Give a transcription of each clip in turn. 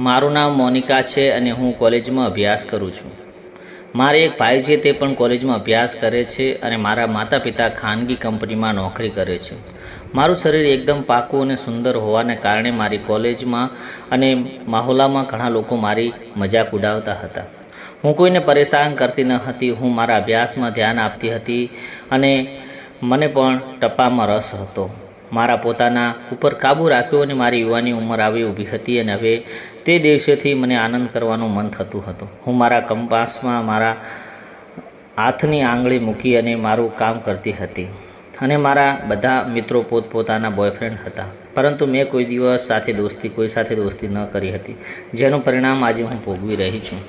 મારું નામ મોનિકા છે અને હું કોલેજમાં અભ્યાસ કરું છું. મારે એક ભાઈ છે, તે પણ કોલેજમાં અભ્યાસ કરે છે અને મારા માતા પિતા ખાનગી કંપનીમાં નોકરી કરે છે. મારું શરીર એકદમ પાકું અને સુંદર હોવાને કારણે મારી કોલેજમાં અને માહોલામાં ઘણા લોકો મારી મજાક ઉડાવતા હતા. હું કોઈને પરેશાન કરતી ન હતી, હું મારા અભ્યાસમાં ધ્યાન આપતી હતી અને મને પણ ટપ્પામાં રસ હતો. મારા પોતાના ઉપર કાબૂ રાખ્યો અને મારી યુવાની ઉંમર આવી ઊભી હતી અને હવે તે દિવસેથી મને આનંદ કરવાનું મન થતું હતું. હું મારા કંપાસમાં મારા હાથની આંગળી મૂકી અને મારું કામ કરતી હતી અને મારા બધા મિત્રો પોતપોતાના બોયફ્રેન્ડ હતા. પરંતુ મેં કોઈ દિવસ સાથે દોસ્તી, કોઈ સાથે દોસ્તી ન કરી હતી, જેનું પરિણામ આજે હું ભોગવી રહી છું.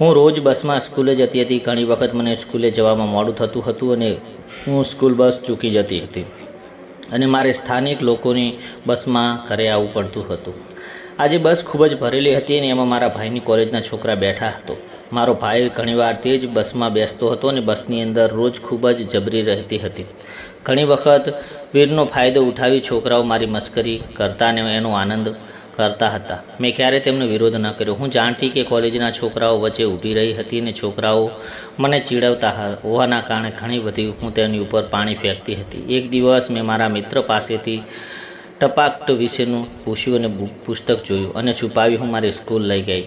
હું રોજ બસમાં સ્કૂલે જતી હતી. ઘણી વખત મને સ્કૂલે જવામાં મોડું થતું હતું અને હું સ્કૂલ બસ ચૂકી જતી હતી. અને મારે સ્થાનિક લોકોની બસમાં ઘરે આવવું પડતું હતું. આજે બસ ખૂબ જ ભરેલી હતી અને એમાં મારા ભાઈની કોલેજના છોકરા બેઠા હતો. મારો ભાઈ ઘણીવાર તે જ બસમાં બેસતો હતો અને બસની અંદર રોજ ખૂબ જ જબરી રહેતી હતી. ઘણી વખત વીરનો ફાયદો ઉઠાવી છોકરાઓ મારી મસ્કરી કરતા અને એનો આનંદ કરતા હતા. મેં ક્યારેય તેમનો વિરોધ ન કર્યો. હું જાણતી કે કોલેજના છોકરાઓ વચ્ચે ઊભી રહી હતી અને છોકરાઓ મને ચીડવતા હોવાના કારણે ઘણી બધી હું તેની ઉપર પાણી ફેંકતી હતી. એક દિવસ મેં મારા મિત્ર પાસેથી ટપાક્ટ વિશેનું પૂછ્યું અને પુસ્તક જોયું અને છુપાવી હું મારી સ્કૂલ લઈ ગઈ.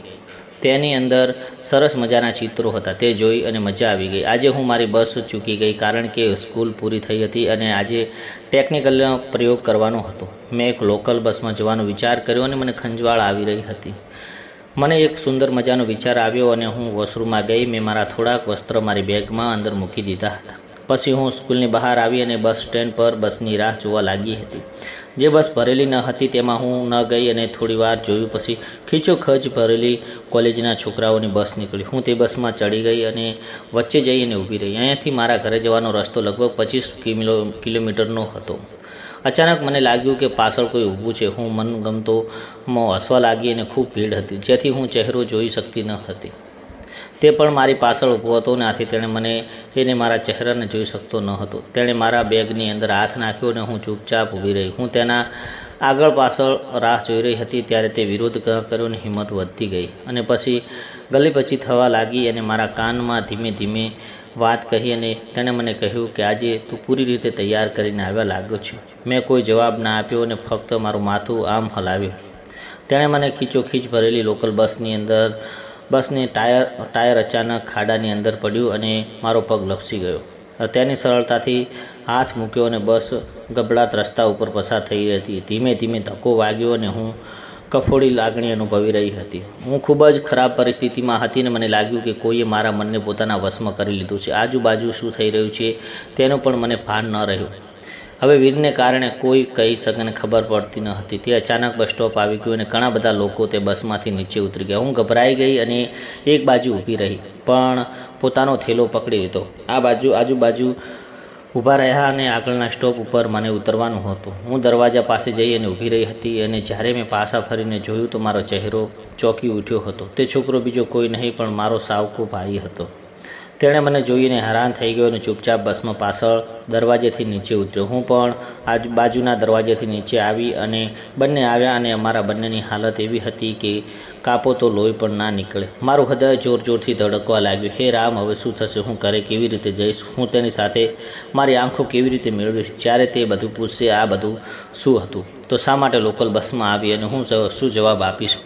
તેની અંદર સરસ મજાના ચિત્રો હતા, તે જોઈ અને મજા આવી ગઈ. આજે હું મારી બસ ચૂકી ગઈ કારણ કે સ્કૂલ પૂરી થઈ હતી અને આજે ટેકનિકલનો પ્રયોગ કરવાનો હતો. મેં એક લોકલ બસમાં જવાનો વિચાર કર્યો અને મને ખંજવાળ આવી રહી હતી. મને એક સુંદર મજાનો વિચાર આવ્યો અને હું વોશરૂમમાં ગઈ. મેં મારા થોડાક વસ્ત્ર મારી બેગમાં અંદર મૂકી દીધા હતા. પછી હું સ્કૂલની બહાર આવી અને બસ સ્ટેન્ડ પર બસની રાહ જોવા લાગી હતી. જે બસ ભરેલી ન હતી તેમાં હું ન ગઈ અને થોડી વાર જોયું પછી ખીચોખચ ભરેલી કોલેજના છોકરાઓની બસ નીકળી. હું તે બસમાં ચડી ગઈ અને વચ્ચે જઈ અને ઊભી રહી. અહીંયાથી મારા ઘરે જવાનો રસ્તો લગભગ પચીસ કિલો, કિલોમીટરનો હતો. અચાનક મને લાગ્યું કે પાછળ કોઈ ઊભું છે. હું મનગમતો હસવા લાગી અને ખૂબ ભીડ હતી, જેથી હું ચહેરો જોઈ શકતી ન હતી. તે પણ મારી પાછળ ઊભો હતો ને આથી તેણે મને એને મારા ચહેરાને જોઈ શકતો ન હતો. તેણે મારા બેગની અંદર હાથ નાખ્યો અને હું ચૂપચાપ ઊભી રહી. હું તેના આગળ પાછળ રાહ જોઈ રહી હતી ત્યારે તે વિરોધ કર્યો અને હિંમત વધતી ગઈ. અને પછી ગલી પછી થવા લાગી અને મારા કાનમાં ધીમે ધીમે વાત કહી અને તેણે મને કહ્યું કે આજે તું પૂરી રીતે તૈયાર કરીને આવ્યા લાગ્યો છે. મેં કોઈ જવાબ ના આપ્યો અને ફક્ત મારું માથું આમ હલાવ્યું. તેણે મને ખીચોખીચ ભરેલી લોકલ બસની અંદર બસની ટાયર ટાયર અચાનક ખાડાની અંદર પડ્યું અને મારો પગ લપસી ગયો. અત્યારની સરળતાથી હાથ મૂક્યો અને બસ ગબડાટ રસ્તા ઉપર પસાર થઈ રહી હતી. ધીમે ધીમે ધક્કો વાગ્યો અને હું કફોડી લાગણી અનુભવી રહી હતી. હું ખૂબ જ ખરાબ પરિસ્થિતિમાં હતી અને મને લાગ્યું કે કોઈએ મારા મનને પોતાના વશમાં કરી લીધું છે. આજુબાજુ શું થઈ રહ્યું છે તેનું પણ મને ભાન ન રહ્યું. હવે વીરને કારણે કોઈ કહી શકે અને ખબર પડતી ન હતી. તે અચાનક બસ સ્ટોપ આવી ગયું અને ઘણા બધા લોકો તે બસમાંથી નીચે ઉતરી ગયા. હું ગભરાઈ ગઈ અને એક બાજુ ઊભી રહી, પણ પોતાનો થેલો પકડી લીધો. આ બાજુ, આજુબાજુ ઊભા રહ્યા અને આગળના સ્ટોપ ઉપર મને ઉતરવાનું હતું. હું દરવાજા પાસે જઈ અને ઊભી રહી હતી અને જ્યારે મેં પાછા ફરીને જોયું તો મારો ચહેરો ચોંકી ઉઠ્યો હતો. તે છોકરો બીજો કોઈ નહીં, પણ મારો સાવકો ભાઈ હતો. તેણે મને જોઈને હેરાન થઈ ગયો અને ચૂપચાપ બસમાં પાછળ દરવાજેથી નીચે ઉતર્યો. હું પણ આજુ બાજુના દરવાજેથી નીચે આવી અને બંને આવ્યા અને અમારા બંનેની હાલત એવી હતી કે કાપો તો લોહી પણ ના નીકળે. મારું હૃદય જોર જોરથી ધડકવા લાગ્યું. હે રામ, હવે શું થશે? હું ઘરે કેવી રીતે જઈશ? હું તેની સાથે મારી આંખો કેવી રીતે મેળવીશ? જ્યારે તે બધું પૂછશે આ બધું શું હતું? તો શા માટે લોકલ બસમાં આવી અને હું શું જવાબ આપીશ?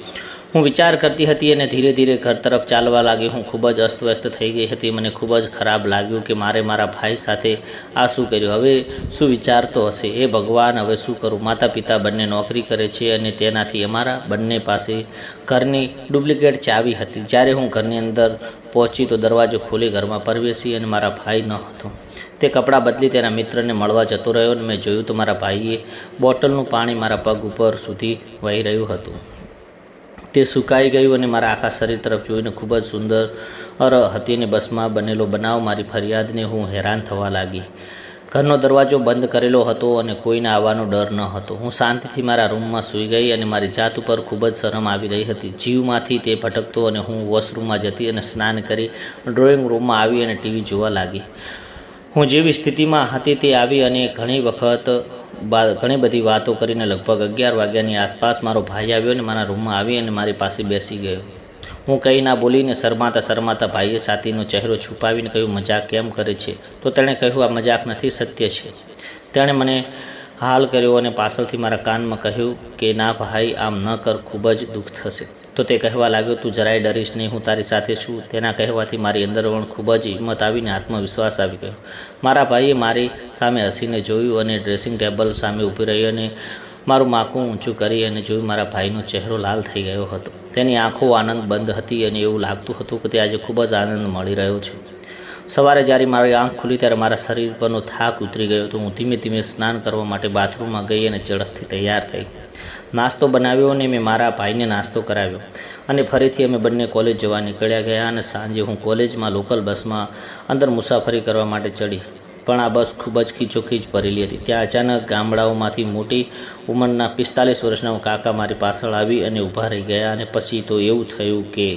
હું વિચાર કરતી હતી અને ધીરે ધીરે ઘર તરફ ચાલવા લાગી. હું ખૂબ જ અસ્તવ્યસ્ત થઈ ગઈ હતી. મને ખૂબ જ ખરાબ લાગ્યું કે મારે મારા ભાઈ સાથે આ શું કર્યું? હવે શું વિચારતો હશે? એ ભગવાન હવે શું કરું? માતા પિતા બંને નોકરી કરે છે અને તેનાથી અમારા બંને પાસે ઘરની ડુપ્લિકેટ ચાવી હતી. જ્યારે હું ઘરની અંદર પહોંચી તો દરવાજો ખોલી ઘરમાં પરવેશી અને મારા ભાઈ ન હતો. તે કપડાં બદલી તેના મિત્રને મળવા જતો રહ્યો અને મેં જોયું તો મારા ભાઈએ બોટલનું પાણી મારા પગ ઉપર સુધી વહી રહ્યું હતું. તે સુકાઈ ગયું અને મારા આખા શરીર તરફ જોઈને ખૂબ જ સુંદર હતી અને બસમાં બનેલો બનાવ મારી ફરિયાદને હું હેરાન થવા લાગી. ઘરનો દરવાજો બંધ કરેલો હતો અને કોઈને આવવાનો ડર ન હતો. હું શાંતિથી મારા રૂમમાં સૂઈ ગઈ અને મારી જાત ઉપર ખૂબ જ શરમ આવી રહી હતી. જીવમાંથી તે ભટકતો અને હું વોશરૂમમાં જતી અને સ્નાન કરી ડ્રોઈંગ રૂમમાં આવી અને ટીવી જોવા લાગી. હું જેવી સ્થિતિમાં હતી તે આવી અને ઘણી વખત ઘણી બધી વાતો કરીને લગભગ અગિયાર વાગ્યાની આસપાસ મારો ભાઈ આવ્યો અને મારા રૂમમાં આવી અને મારી પાસે બેસી ગયો. હું કંઈ ના બોલીને શરમાતા શરમાતા ભાઈએ સાતીનો ચહેરો છુપાવીને કહ્યું, મજાક કેમ કરે છે? તો તેણે કહ્યું, આ મજાક નથી, સત્ય છે. તેણે મને હાલ કર્યો અને પાછળથી મારા કાનમાં કહ્યું કે, ના ભાઈ, આમ ન કર, ખૂબ જ દુઃખ થશે. તો તે કહેવા લાગ્યો, તું જરાય ડરીશ નહીં, હું તારી સાથે છું. તેના કહેવાથી મારી અંદર પણ ખૂબ જ હિંમત આવીને આત્મવિશ્વાસ આવી ગયો. મારા ભાઈએ મારી સામે હસીને જોયું અને ડ્રેસિંગ ટેબલ સામે ઊભી રહી અને મારું માકું ઊંચું કરી અને જોયું મારા ભાઈનો ચહેરો લાલ થઈ ગયો હતો. તેની આંખો આનંદ બંધ હતી અને એવું લાગતું હતું કે તે આજે ખૂબ જ આનંદ મળી રહ્યો છે. સવારે જ્યારે મારી આંખ ખુલી ત્યારે મારા શરીર પરનો થાક ઉતરી ગયો તો હું ધીમે ધીમે સ્નાન કરવા માટે બાથરૂમમાં ગઈ અને ઝડપથી તૈયાર થઈ. નાસ્તો બનાવ્યો અને મેં મારા ભાઈને નાસ્તો કરાવ્યો. અને ફરીથી અમે બંને કોલેજ જવા નીકળ્યા ગયા અને સાંજે હું કોલેજમાં લોકલ બસમાં અંદર મુસાફરી કરવા માટે ચડી. પણ આ બસ ખૂબ જ ખીચોખીચ ભરેલી હતી. ત્યાં અચાનક ગામડાઓમાંથી મોટી ઉંમરના પિસ્તાલીસ વર્ષના કાકા મારી પાછળ આવી અને ઊભા રહી ગયા અને પછી તો એવું થયું કે